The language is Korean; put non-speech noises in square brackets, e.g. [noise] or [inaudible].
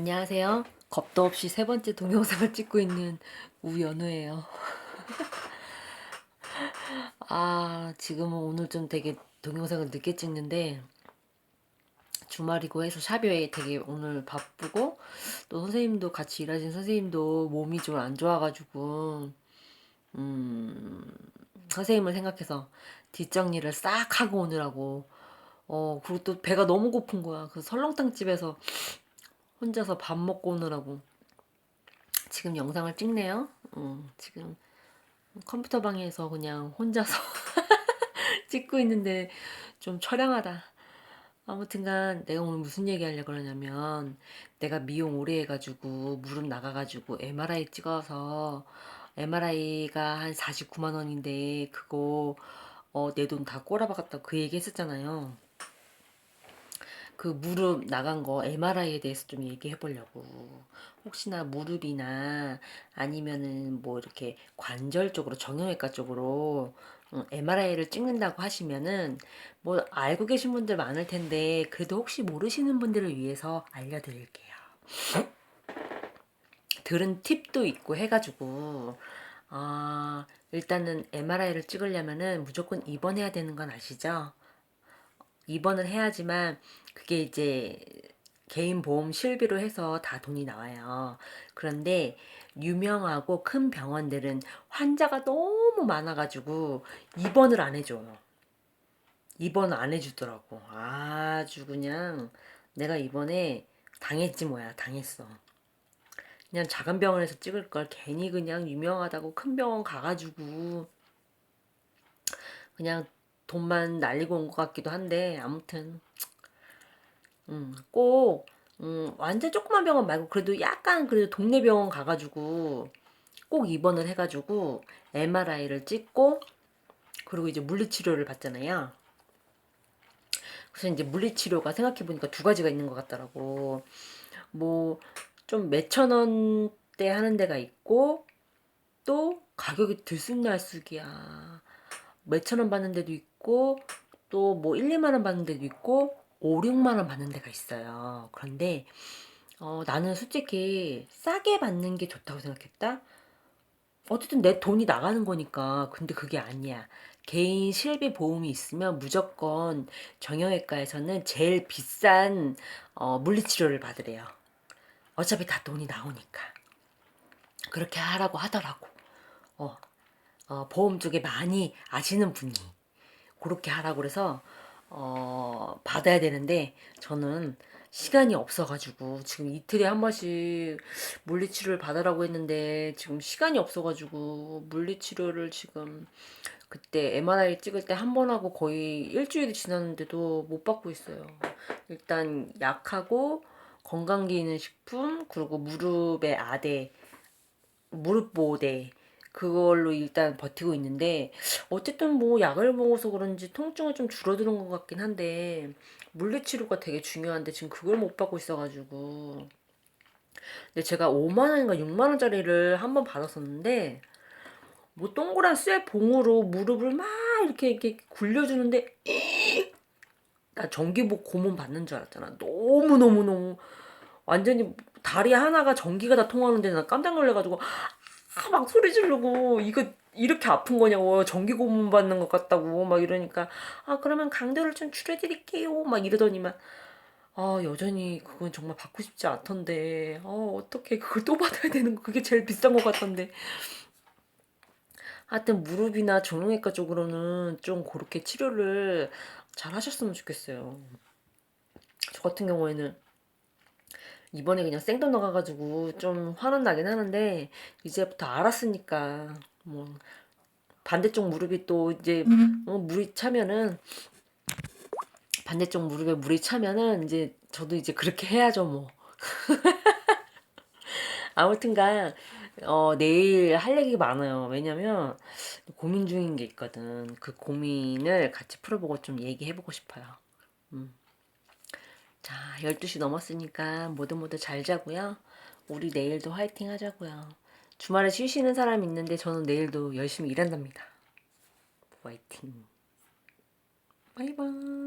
안녕하세요. 겁도 없이 세 번째 동영상을 찍고 있는 우연우예요. [laughs] 아, 지금은 오늘 좀 되게 동영상을 늦게 찍는데 주말이고 해서 샵에 되게 오늘 바쁘고 또 선생님도 같이 일하신 선생님도 몸이 좀 안 좋아가지고 음, 선생님을 생각해서 뒷정리를 싹 하고 오느라고 어, 그리고 또 배가 너무 고픈 거야. 그 설렁탕 집에서 혼자서 밥 먹고 오느라고 지금 영상을 찍네요. 음, 지금 컴퓨터 방에서 그냥 혼자서 [laughs] 찍고 있는데 좀 처량하다. 아무튼간 내가 오늘 무슨 얘기 하려고 그러냐면 내가 미용 오래 해가지고 무릎 나가가지고 MRI 찍어서 MRI가 한 49만 원인데 그거 어, 내 돈 다 꼬라박았다고 그 얘기 했었잖아요. 그 무릎 나간 거 MRI에 대해서 좀 얘기해 보려고. 혹시나 무릎이나 아니면은 뭐 이렇게 관절 쪽으로 정형외과 쪽으로 MRI를 찍는다고 하시면은 뭐 알고 계신 분들 많을 텐데 그래도 혹시 모르시는 분들을 위해서 알려드릴게요. 들은 팁도 있고 해가지고 아 일단은 MRI를 찍으려면은 무조건 입원해야 되는 건 아시죠? 입원을 해야지만 그게 이제 개인 보험 실비로 해서 다 돈이 나와요. 그런데 유명하고 큰 병원들은 환자가 너무 많아가지고 입원을 안 해줘요. 입원 안 해주더라고. 아주 그냥 내가 이번에 당했지 뭐야. 당했어. 그냥 작은 병원에서 찍을 걸 괜히 그냥 유명하다고 큰 병원 가가지고 그냥 돈만 날리고 온 것 같기도 한데 아무튼 음, 꼭 음, 완전 조그만 병원 말고 그래도 약간 그래도 동네 병원 가가지고 꼭 입원을 해가지고 MRI를 찍고 그리고 이제 물리치료를 받잖아요. 그래서 이제 물리치료가 생각해보니까 두 가지가 있는 것 같더라고. 뭐 좀 몇천 원대 하는 데가 있고 또 가격이 들쑥날쑥이야. 몇천 원 받는 데도 있고 또 뭐 1, 2만 원 받는 데도 있고 5, 6만 원 받는 데가 있어요. 그런데 어, 나는 솔직히 싸게 받는 게 좋다고 생각했다. 어쨌든 내 돈이 나가는 거니까. 근데 그게 아니야. 개인 실비 보험이 있으면 무조건 정형외과에서는 제일 비싼 어, 물리치료를 받으래요. 어차피 다 돈이 나오니까. 그렇게 하라고 하더라고. 어, 어, 보험 쪽에 많이 아시는 분이 그렇게 하라고 그래서 어, 받아야 되는데 저는 시간이 없어가지고 지금 이틀에 한 번씩 물리치료를 받으라고 했는데 지금 시간이 없어가지고 물리치료를 지금 그때 MRI 찍을 때 한 번 하고 거의 일주일이 지났는데도 못 받고 있어요. 일단 약하고 건강기능식품 그리고 무릎의 아대 무릎 보호대 그걸로 일단 버티고 있는데 어쨌든 뭐 약을 먹어서 그런지 통증은 좀 줄어드는 것 같긴 한데 물리치료가 되게 중요한데 지금 그걸 못 받고 있어가지고. 근데 제가 5만 원인가 6만 원짜리를 한번 받았었는데 뭐 동그란 쇠 봉으로 무릎을 막 이렇게 이렇게 굴려주는데 나 전기복 고문 받는 줄 알았잖아. 너무 너무 너무 완전히 다리 하나가 전기가 다 통하는데 나 깜짝 놀래가지고 아, 막 소리 지르고 이거 이렇게 아픈 거냐고 전기 고문 받는 것 같다고 막 이러니까 아 그러면 강도를 좀 줄여드릴게요 막 이러더니만 아 여전히 그건 정말 받고 싶지 않던데 어 어떻게 그걸 또 받아야 되는 거. 그게 제일 비싼 것 같던데. 하여튼 무릎이나 정형외과 쪽으로는 좀 그렇게 치료를 잘 하셨으면 좋겠어요. 저 같은 경우에는 이번에 그냥 생돈 나가가지고 좀 화는 나긴 하는데 이제부터 알았으니까 뭐 반대쪽 무릎이 또 이제 어, 물이 차면은 반대쪽 무릎에 물이 차면은 이제 저도 이제 그렇게 해야죠 뭐. [laughs] 아무튼간 어, 내일 할 얘기가 많아요. 왜냐면 고민 중인 게 있거든. 그 고민을 같이 풀어보고 좀 얘기해보고 싶어요. 음. 자, 12시 넘었으니까 모두 모두 잘 자고요. 우리 내일도 화이팅 하자고요. 주말에 쉬시는 사람 있는데 저는 내일도 열심히 일한답니다. 화이팅. 바이바이.